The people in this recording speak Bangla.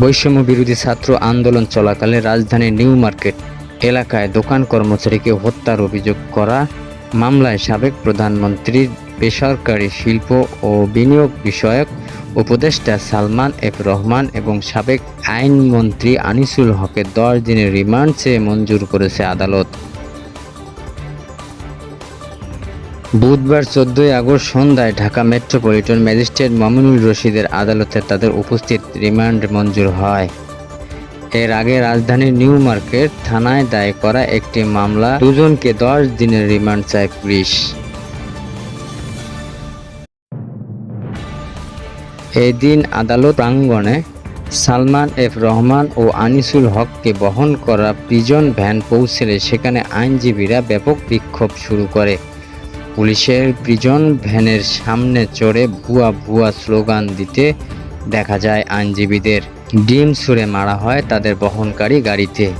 বৈষম্য বিরোধী ছাত্র আন্দোলন চলাকালে রাজধানীর নিউ মার্কেট এলাকায় দোকান কর্মচারীকে হত্যার অভিযোগ করা মামলায় সাবেক প্রধানমন্ত্রীর বেসরকারি শিল্প ও বিনিয়োগ বিষয়ক উপদেষ্টা সালমান এফ রহমান এবং সাবেক আইনমন্ত্রী আনিসুল হকের দশ দিনের রিমান্ড চেয়ে মঞ্জুর করেছে আদালত। বুধবার চোদ্দই আগস্ট সন্ধ্যায় ঢাকা মেট্রোপলিটন ম্যাজিস্ট্রেট মামুনুল রশিদের আদালতে তাদের উপস্থিত রিমান্ড মঞ্জুর হয়। এর আগে রাজধানীর নিউ মার্কেট থানায় দায় করা একটি মামলা, দুজনকে দশ দিনের রিমান্ড চায় পুলিশ। এই দিন আদালত প্রাঙ্গণে সালমান এফ রহমান ও আনিসুল হককে বহন করা প্রিজন ভ্যান পৌঁছলে সেখানে আইনজীবীরা ব্যাপক বিক্ষোভ শুরু করে। পুলিশের প্রিজন ভ্যানের সামনে চড়ে ভুয়া ভুয়া স্লোগান দিতে দেখা যায় আইনজীবীদের। ডিম ছুঁড়ে মারা হয় তাদের বহনকারী গাড়িতে।